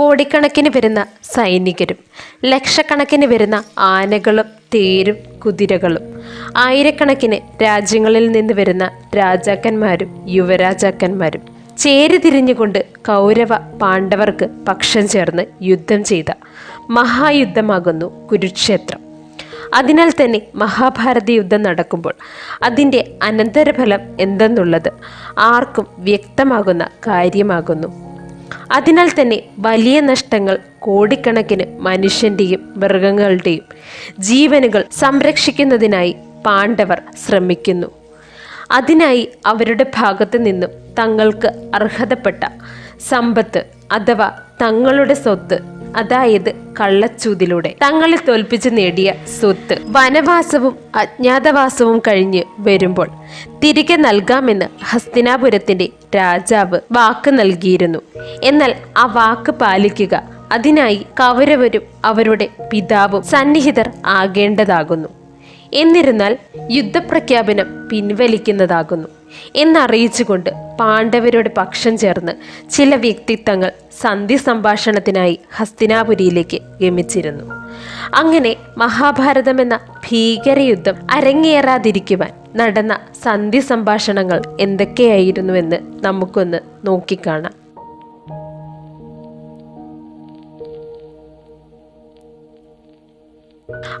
കോടിക്കണക്കിന് വരുന്ന സൈനികരും ലക്ഷക്കണക്കിന് വരുന്ന ആനകളും തേരും കുതിരകളും ആയിരക്കണക്കിന് രാജ്യങ്ങളിൽ നിന്ന് വരുന്ന രാജാക്കന്മാരും യുവരാജാക്കന്മാരും ചേരിതിരിഞ്ഞുകൊണ്ട് കൗരവ പാണ്ഡവർക്ക് പക്ഷം ചേർന്ന് യുദ്ധം ചെയ്ത മഹായുദ്ധമാകുന്നു കുരുക്ഷേത്രം. അതിനാൽ തന്നെ മഹാഭാരത യുദ്ധം നടക്കുമ്പോൾ അതിന്റെ അനന്തരഫലം എന്തെന്നുള്ളത് ആർക്കും വ്യക്തമാകുന്ന കാര്യമാകുന്നു. അതിനാൽ തന്നെ വലിയ നഷ്ടങ്ങൾ കോടിക്കണക്കിന് മനുഷ്യന്റെയും മൃഗങ്ങളുടെയും ജീവനുകൾ സംരക്ഷിക്കുന്നതിനായി പാണ്ഡവർ ശ്രമിക്കുന്നു. അതിനായി അവരുടെ ഭാഗത്തു നിന്നും തങ്ങൾക്ക് അർഹതപ്പെട്ട സമ്പത്ത് അഥവാ തങ്ങളുടെ സ്വത്ത് അതായത് കള്ളച്ചൂതിലൂടെ. തങ്ങളെ തോൽപ്പിച്ച് നേടിയ സ്വത്ത്. വനവാസവും അജ്ഞാതവാസവും കഴിഞ്ഞ് വരുമ്പോൾ തിരികെ നൽകാമെന്ന് ഹസ്തിനാപുരത്തിന്റെ രാജാവ് വാക്ക് നൽകിയിരുന്നു. എന്നാൽ ആ വാക്ക് പാലിക്കുക അതിനായി കൗരവരും അവരുടെ പിതാവും സന്നിഹിതർ ആകേണ്ടതാകുന്നു. എന്നിരുന്നാൽ യുദ്ധപ്രഖ്യാപനം പിൻവലിക്കുന്നതാകുന്നു. എന്നറിയിച്ചുകൊണ്ട് പാണ്ഡവരുടെ പക്ഷം ചേർന്ന് ചില വ്യക്തിത്വങ്ങൾ സന്ധി സംഭാഷണത്തിനായി ഹസ്തിനാപുരിയിലേക്ക് ഗമിച്ചിരുന്നു. അങ്ങനെ മഹാഭാരതം എന്ന ഭീകരയുദ്ധം അരങ്ങേറാതിരിക്കുവാൻ നടന്ന സന്ധി സംഭാഷണങ്ങൾ എന്തൊക്കെയായിരുന്നുവെന്ന് നമുക്കൊന്ന് നോക്കിക്കാണാം.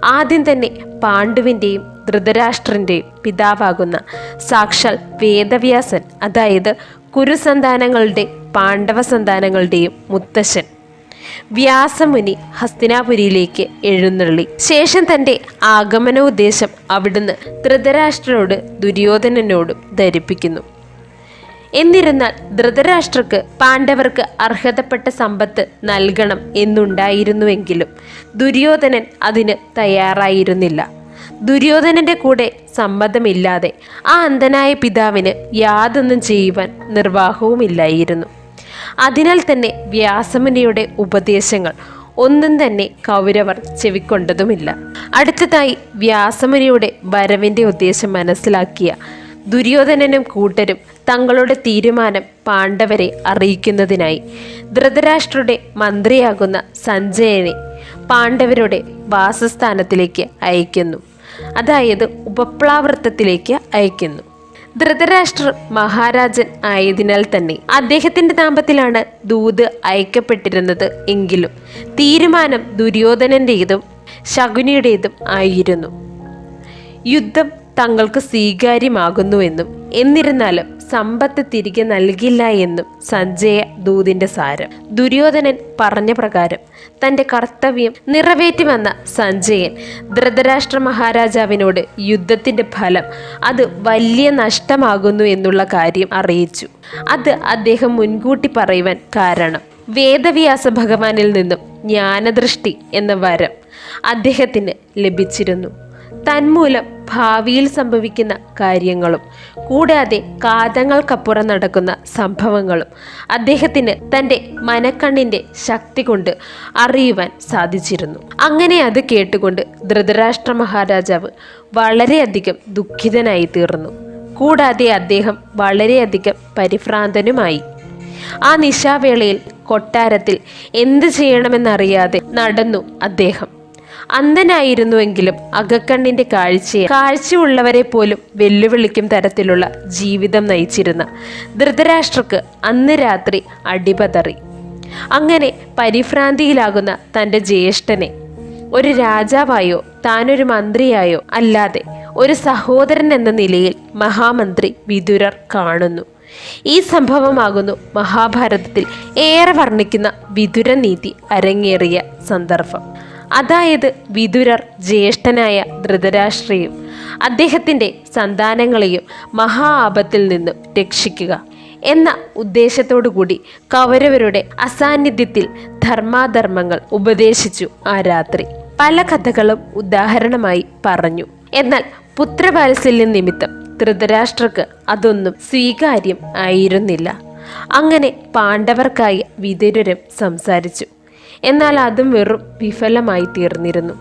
ആദ്യം തന്നെ പാണ്ഡുവിന്റെയും ധൃതരാഷ്ട്രന്റെയും പിതാവാകുന്ന സാക്ഷാൽ വേദവ്യാസൻ അതായത് കുരുസന്താനങ്ങളുടെ പാണ്ഡവ സന്താനങ്ങളുടെയും മുത്തശ്ശൻ. വ്യാസമുനി ഹസ്തിനാപുരിയിലേക്ക് എഴുന്നള്ളി. ശേഷം തന്റെ ആഗമന ഉദ്ദേശം അവിടുന്ന് ധൃതരാഷ്ട്രനോട് ദുര്യോധനനോടും ധരിപ്പിക്കുന്നു. എന്നിരുന്നാൽ ധൃതരാഷ്ട്രക്ക് പാണ്ഡവർക്ക് അർഹതപ്പെട്ട സമ്പത്ത് നൽകണം എന്നുണ്ടായിരുന്നുവെങ്കിലും ദുര്യോധനൻ അതിന് തയ്യാറായിരുന്നില്ല. ദുര്യോധനന്റെ കൂടെ സമ്മതമില്ലാതെ ആ അന്ധനായ പിതാവിന് യാതൊന്നും ചെയ്യുവാൻ നിർവാഹവുമില്ലായിരുന്നു. അതിനാൽ തന്നെ വ്യാസമുനിയുടെ ഉപദേശങ്ങൾ ഒന്നും തന്നെ കൗരവർ ചെവിക്കൊണ്ടതുമില്ല. അടുത്തതായി വ്യാസമുനിയുടെ വരവിന്റെ ഉദ്ദേശം മനസ്സിലാക്കിയ ദുര്യോധനനും കൂട്ടരും തങ്ങളുടെ തീരുമാനം പാണ്ഡവരെ അറിയിക്കുന്നതിനായി ധൃതരാഷ്ട്രയുടെ മന്ത്രിയാകുന്ന സഞ്ജയനെ പാണ്ഡവരുടെ വാസസ്ഥാനത്തിലേക്ക് അയക്കുന്നു. അതായത് ഉപപ്ലാവൃത്തത്തിലേക്ക് അയക്കുന്നു. ധൃതരാഷ്ട്രർ മഹാരാജൻ ആയതിനാൽ തന്നെ അദ്ദേഹത്തിന്റെ നാമത്തിലാണ് ദൂത് അയക്കപ്പെട്ടിരുന്നത് എങ്കിലും തീരുമാനം ദുര്യോധനന്റേതും ശകുനിയുടേതും ആയിരുന്നു. യുദ്ധം തങ്ങൾക്ക് സ്വീകാര്യമാകുന്നുവെന്നും എന്നിരുന്നാലും സമ്പത്ത് തിരികെ നൽകില്ല എന്നും സഞ്ജയ ദൂതിന്റെ സാരം. ദുര്യോധനൻ പറഞ്ഞ പ്രകാരം തന്റെ കർത്തവ്യം നിറവേറ്റുമെന്ന സഞ്ജയൻ ധൃതരാഷ്ട്ര മഹാരാജാവിനോട് യുദ്ധത്തിന്റെ ഫലം അത് വലിയ നഷ്ടമാകുന്നു എന്നുള്ള കാര്യം അറിയിച്ചു. അത് അദ്ദേഹം മുൻകൂട്ടി പറയുവാൻ കാരണം വേദവ്യാസ ഭഗവാനിൽ നിന്നും ജ്ഞാനദൃഷ്ടി എന്ന വരം അദ്ദേഹത്തിന് ലഭിച്ചിരുന്നു. തന്മൂലം ഭാവിയിൽ സംഭവിക്കുന്ന കാര്യങ്ങളും കൂടാതെ കാതങ്ങൾക്കപ്പുറം നടക്കുന്ന സംഭവങ്ങളും. അദ്ദേഹത്തിന് തന്റെ മനക്കണ്ണിന്റെ ശക്തി കൊണ്ട് അറിയുവാൻ സാധിച്ചിരുന്നു. അങ്ങനെ അത് കേട്ടുകൊണ്ട് ധൃതരാഷ്ട്ര മഹാരാജാവ് വളരെയധികം ദുഃഖിതനായി തീർന്നു. കൂടാതെ അദ്ദേഹം വളരെയധികം പരിഭ്രാന്തനുമായി. ആ നിശാവേളയിൽ കൊട്ടാരത്തിൽ എന്ത് ചെയ്യണമെന്നറിയാതെ നടന്നു അദ്ദേഹം. അന്ധനായിരുന്നുവെങ്കിലും അകക്കണ്ണിന്റെ കാഴ്ചയെ കാഴ്ചയുള്ളവരെ പോലും വെല്ലുവിളിക്കും തരത്തിലുള്ള ജീവിതം നയിച്ചിരുന്ന ധൃതരാഷ്ട്രക്ക് അന്ന് രാത്രി അടിപതറി. അങ്ങനെ പരിഭ്രാന്തിയിലാകുന്ന തന്റെ ജ്യേഷ്ഠനെ ഒരു രാജാവായോ താനൊരു മന്ത്രിയായോ അല്ലാതെ ഒരു സഹോദരൻ എന്ന നിലയിൽ മഹാമന്ത്രി വിതുരർ കാണുന്നു. ഈ സംഭവമാകുന്നു മഹാഭാരതത്തിൽ ഏറെ വർണിക്കുന്ന വിതുര നീതി അരങ്ങേറിയ സന്ദർഭം. അതായത് വിതുരർ ജ്യേഷ്ഠനായ ധൃതരാഷ്ട്രയും അദ്ദേഹത്തിന്റെ സന്താനങ്ങളെയും മഹാ ആപത്തിൽ നിന്നും രക്ഷിക്കുക എന്ന ഉദ്ദേശത്തോടുകൂടി കൗരവരുടെ അസാന്നിധ്യത്തിൽ ധർമാധർമ്മങ്ങൾ ഉപദേശിച്ചു ആ രാത്രി. പല കഥകളും ഉദാഹരണമായി പറഞ്ഞു. എന്നാൽ പുത്രവാത്സല്യ നിമിത്തം ധൃതരാഷ്ട്രക്ക് അതൊന്നും സ്വീകാര്യം ആയിരുന്നില്ല. അങ്ങനെ പാണ്ഡവർക്കായി വിതുരരും സംസാരിച്ചു. എന്നാൽ അതും വെറും വിഫലമായി തീർന്നിരുന്നു.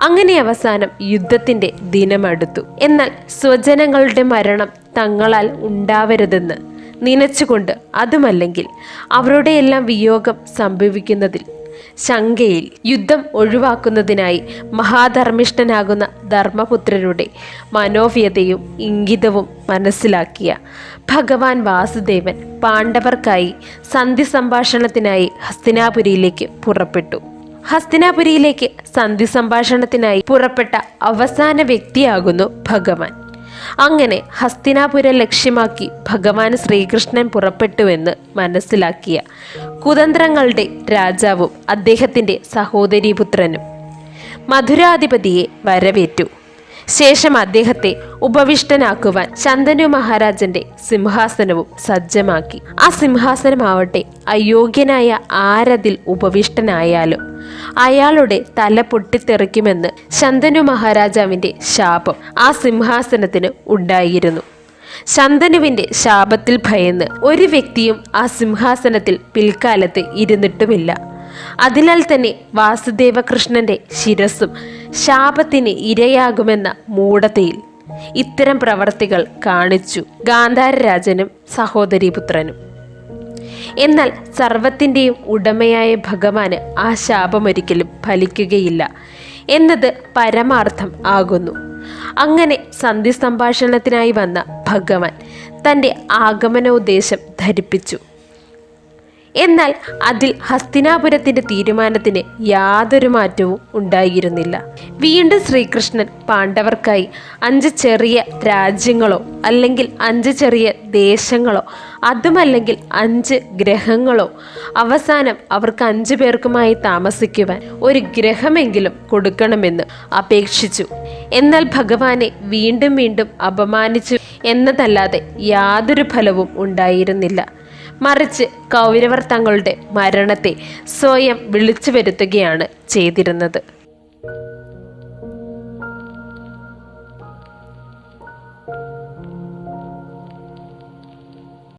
അങ്ങനെ അവസാനം യുദ്ധത്തിന്റെ ദിനമടുത്തു. എന്നാൽ സ്വജനങ്ങളുടെ മരണം തങ്ങളാൽ ഉണ്ടാവരുതെന്ന് നനച്ചുകൊണ്ട് അതുമല്ലെങ്കിൽ അവരുടെ എല്ലാം വിയോഗം സംഭവിക്കുന്നതിൽ ശങ്കയിൽ യുദ്ധം ഒഴിവാക്കുന്നതിനായി മഹാധർമ്മിഷ്ഠനാകുന്ന ധർമ്മപുത്രരുടെ മനോവ്യതയും ഇംഗിതവും മനസ്സിലാക്കിയ ഭഗവാൻ വാസുദേവൻ പാണ്ഡവർക്കായി സന്ധി സംഭാഷണത്തിനായി ഹസ്തിനാപുരിയിലേക്ക് പുറപ്പെട്ടു. ഹസ്തിനാപുരിയിലേക്ക് സന്ധി സംഭാഷണത്തിനായി പുറപ്പെട്ട അവസാന വ്യക്തിയാകുന്നു ഭഗവാൻ. അങ്ങനെ ഹസ്തിനാപുരം ലക്ഷ്യമാക്കി ഭഗവാൻ ശ്രീകൃഷ്ണൻ പുറപ്പെട്ടുവെന്ന് മനസ്സിലാക്കിയ കുതന്ത്രങ്ങളുടെ രാജാവും അദ്ദേഹത്തിന്റെ സഹോദരീപുത്രനും മധുരാധിപതിയെ വരവേറ്റു. ശേഷം അദ്ദേഹത്തെ ഉപവിഷ്ടനാക്കുവാൻ ശന്തനു മഹാരാജന്റെ സിംഹാസനവും സജ്ജമാക്കി. ആ സിംഹാസനമാവട്ടെ അയോഗ്യനായ ആരതിൽ ഉപവിഷ്ടനായാലും അയാളുടെ തല പൊട്ടിത്തെറിക്കുമെന്ന് ശന്തനു മഹാരാജാവിന്റെ ശാപം ആ സിംഹാസനത്തിന് ഉണ്ടായിരുന്നു. ശന്തനുവിന്റെ ശാപത്തിൽ ഭയന്ന് ഒരു വ്യക്തിയും ആ സിംഹാസനത്തിൽ പിൽക്കാലത്ത് ഇരുന്നിട്ടുമില്ല. അതിനാൽ തന്നെ വാസുദേവകൃഷ്ണന്റെ ശിരസും ശാപത്തിന് ഇരയാകുമെന്ന മൂഢതയിൽ ഇത്തരം പ്രവർത്തികൾ കാണിച്ചു ഗാന്ധാരരാജനും സഹോദരീപുത്രനും. എന്നാൽ സർവത്തിന്റെയും ഉടമയായ ഭഗവാന് ആ ശാപമൊരിക്കലും ഫലിക്കുകയില്ല എന്നത് പരമാർത്ഥം ആകുന്നു. അങ്ങനെ സന്ധി സംഭാഷണത്തിനായി വന്ന ഭഗവാൻ തന്റെ ആഗമനോദ്ദേശം ധരിപ്പിച്ചു. എന്നാൽ അതിൽ ഹസ്തിനാപുരത്തിന്റെ തീരുമാനത്തിന് യാതൊരു മാറ്റവും ഉണ്ടായിരുന്നില്ല. വീണ്ടും ശ്രീകൃഷ്ണൻ പാണ്ഡവർക്കായി അഞ്ച് ചെറിയ രാജ്യങ്ങളോ അല്ലെങ്കിൽ അഞ്ച് ചെറിയ ദേശങ്ങളോ അതുമല്ലെങ്കിൽ അഞ്ച് ഗ്രഹങ്ങളോ അവസാനം അവർക്ക് അഞ്ചു പേർക്കുമായി താമസിക്കുവാൻ ഒരു ഗ്രഹമെങ്കിലും കൊടുക്കണമെന്ന് അപേക്ഷിച്ചു. എന്നാൽ ഭഗവാനെ വീണ്ടും വീണ്ടും അപമാനിച്ചു എന്നതല്ലാതെ യാതൊരു ഫലവും ഉണ്ടായിരുന്നില്ല. മറിച്ച് കൗരവർ തങ്ങളുടെ മരണത്തെ സ്വയം വിളിച്ചു വരുത്തുകയാണ് ചെയ്തിരുന്നത്.